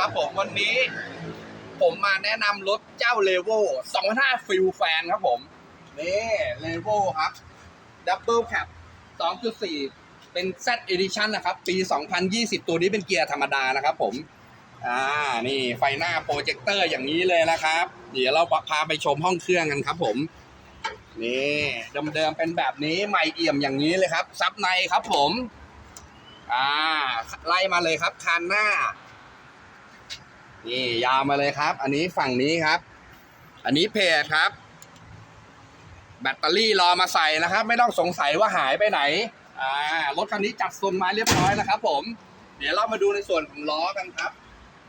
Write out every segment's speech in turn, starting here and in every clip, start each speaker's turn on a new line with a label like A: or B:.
A: ครับผมวันนี้ผมมาแนะนำรถเจ้าเลเวล2005ฟิลแฟนครับผม นี่เลเวลครับดับเบิลแคป2.4 เป็น Z Edition นะครับ ปี 2020 ตัวนี้เป็นเกียร์ธรรมดานะครับผม อ่า นี่ไฟหน้าโปรเจคเตอร์อย่างนี้เลยนะครับ เดี๋ยวเราพาไปชมห้องเครื่องกันครับผม นี่เดิมๆเป็นแบบนี้ไม่เอี่ยมอย่างนี้เลยครับ ซับในครับผม อ่า ไล่มาเลยครับคันหน้า นี่ยาวมาเลยครับ อันนี้ฝั่งนี้ครับ อันนี้เพจครับ แบตเตอรี่รอมาใส่นะครับ ไม่ต้องสงสัยว่าหายไปไหนอ่ารถคันนี้จัดทรงมาเรียบร้อยนะครับ ผม เดี๋ยวเรามาดูในส่วนของล้อกันครับ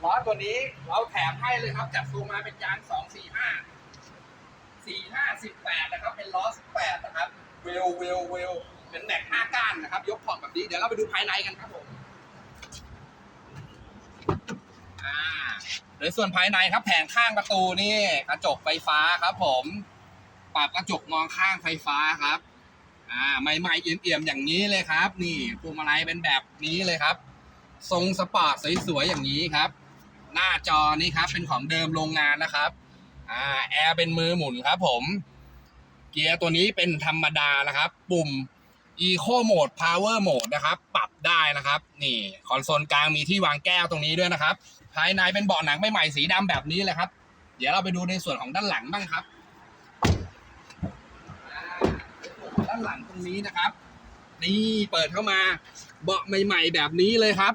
A: ล้อตัวนี้เราแถมให้เลยครับ จัดทรงมาเป็นยางสองสี่ห้าสี่ห้าสิบแปดนะครับ เป็นล้อสิบแปดนะครับเวลเวลเวลเป็นแม็กห้าก้านนะครับ ยกขอบแบบนี้เดี๋ยวเราไปดูภายในกันครับผม อ่า โดยส่วนภายในครับแผงข้างประตูนี่กระจกไฟฟ้าครับ ผมปรับกระจกมองข้างไฟฟ้าครับ อ่าใหม่ๆเอี่ยมๆอย่างนี้เลยครับ นี่พวงมาลัยเป็นแบบนี้เลยครับ ทรงสปอร์ตสวยๆอย่างนี้ครับ หน้าจอนี้ครับ เป็นของเดิมโรงงานนะครับอ่าแอร์เป็นมือหมุนครับ ผม เกียร์ตัวนี้เป็นธรรมดานะครับ ปุ่ม Eco Mode Power Mode นะครับ ปรับได้นะครับ นี่คอนโซลกลางมีที่วางแก้วตรงนี้ด้วยนะครับ ภายในเป็นเบาะหนังใหม่ๆสีดำแบบนี้เลยครับ เดี๋ยวเราไปดูในส่วนของด้านหลังบ้างครับ ด้านหลังตรงนี้นะครับ นี่เปิดเข้ามาเบาะใหม่ ๆ แบบนี้เลยครับ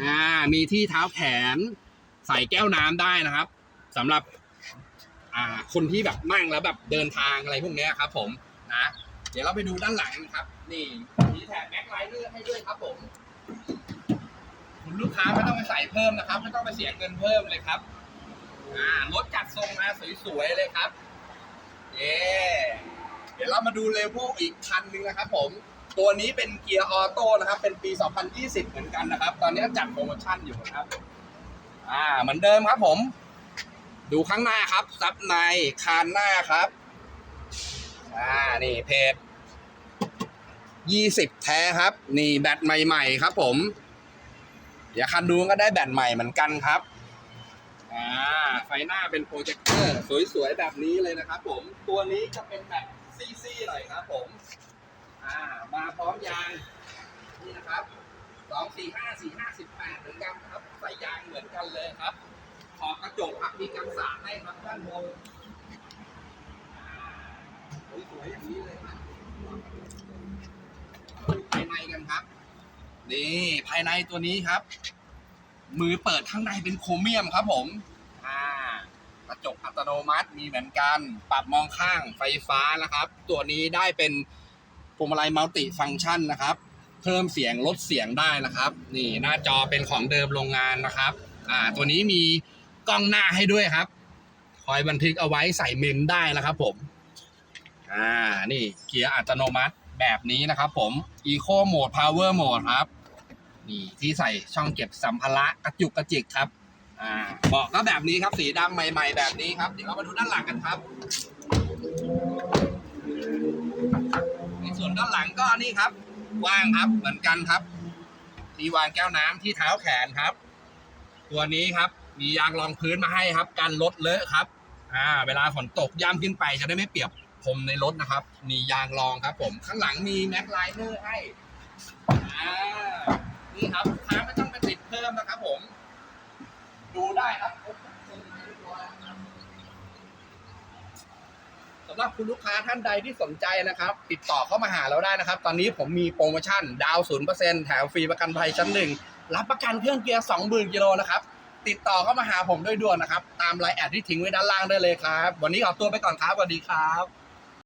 A: อ่ามีที่เท้าแขนใส่แก้วน้ำได้นะครับสำหรับอ่าคนที่แบบนั่งแล้วแบบเดินทางอะไรพวกนี้ครับ ผมนะเดี๋ยวเราไปดูด้านหลังกันครับ นี่มีแถบแบ็คไลท์ให้ด้วยครับผมคุณลูกค้าไม่ต้องไปใส่เพิ่มนะครับ ไม่ต้องไปเสียเงินเพิ่มเลยครับอ่ารถจัดทรงมาสวยๆเลยครับเย้เดี๋ยวเรามาดูเลเวลอีกคันนึงนะครับ ผม ตัวนี้เป็นเกียร์ออโต้นะครับ เป็นปี 2020 เหมือนกันนะครับ ตอนนี้จัดโปรโมชั่นอยู่ครับ อ่าเหมือนเดิมครับผม ดูข้างหน้าครับซับในคานหน้าครับ อ่านี่เพจ ยี่สิบแท้ครับ นี่แบตใหม่ๆครับผม เดี๋ยวคันดูก็ได้แบตใหม่เหมือนกันครับอ่าไฟหน้าเป็นโปรเจคเตอร์สวยๆแบบนี้เลยนะครับผม ตัวนี้จะเป็นแบบซี่ๆหน่อยครับผมอ่ามาพร้อมยาง นี่นะครับสองสี่ห้าสี่ห้าสิบแปดเหมือนกันครับใส่ยางเหมือนกันเลยครับ ขอบกระจกครับมีกันสาดให้ครับด้านบนสวยๆอย่างนี้เลยครับดูภายในกันครับ นี่ภายในตัวนี้ครับ มือเปิดข้างในเป็นโครเมียมครับผมอ่ากระจกอัตโนมัติมีเหมือนกัน ปรับมองข้างไฟฟ้านะครับ ตัวนี้ได้เป็นพวงมาลัยมัลติฟังก์ชันนะครับ เพิ่มเสียงลดเสียงได้นะครับ นี่หน้าจอเป็นของเดิมโรงงานนะครับอ่าตัวนี้มีกล้องหน้าให้ด้วยครับ คอยบันทึกเอาไว้ใส่เมมได้นะครับ ผมอ่านี่เกียร์อัตโนมัติแบบนี้นะครับผม Eco Mode Power Mode ครับ นี่ที่ใส่ช่องเก็บสัมภาระกระจุกกระจิกครับอ่าเบาะก็แบบนี้ครับสีดำใหม่ ๆ แบบนี้ครับเดี๋ยวเรามาดูด้านหลังกันครับ ในส่วนด้านหลังก็นี่ครับว่างครับเหมือนกันครับ ที่วางแก้วน้ำที่เท้าแขนครับ ตัวนี้ครับ มียางรองพื้นมาให้ครับกันรถเลอะครับ อ่า เวลาฝนตกย่ำขึ้นไปจะได้ไม่เปียกพรมในรถนะครับ มียางรองครับผม ข้างหลังมีแม็กไลเนอร์ให้ อ่า นี่ครับลูกค้าไม่ต้องไปติดเพิ่มนะครับผม ดูได้ครับสำหรับคุณลูกค้าท่านใดที่สนใจนะครับ ติดต่อเข้ามาหาเราได้นะครับ ตอนนี้ผมมีโปรโมชั่น ดาวศูนย์เปอร์เซ็นต์แถมฟรีประกันภัยชั้นหนึ่งรับประกันเครื่องเกียร์สองหมื่นกิโลนะครับติดต่อเข้ามาหาผมด้วยด่วนนะครับ ตามไลน์แอดที่ทิ้งไว้ด้านล่างได้เลยครับ วันนี้ขอตัวไปก่อนครับสวัสดีครับ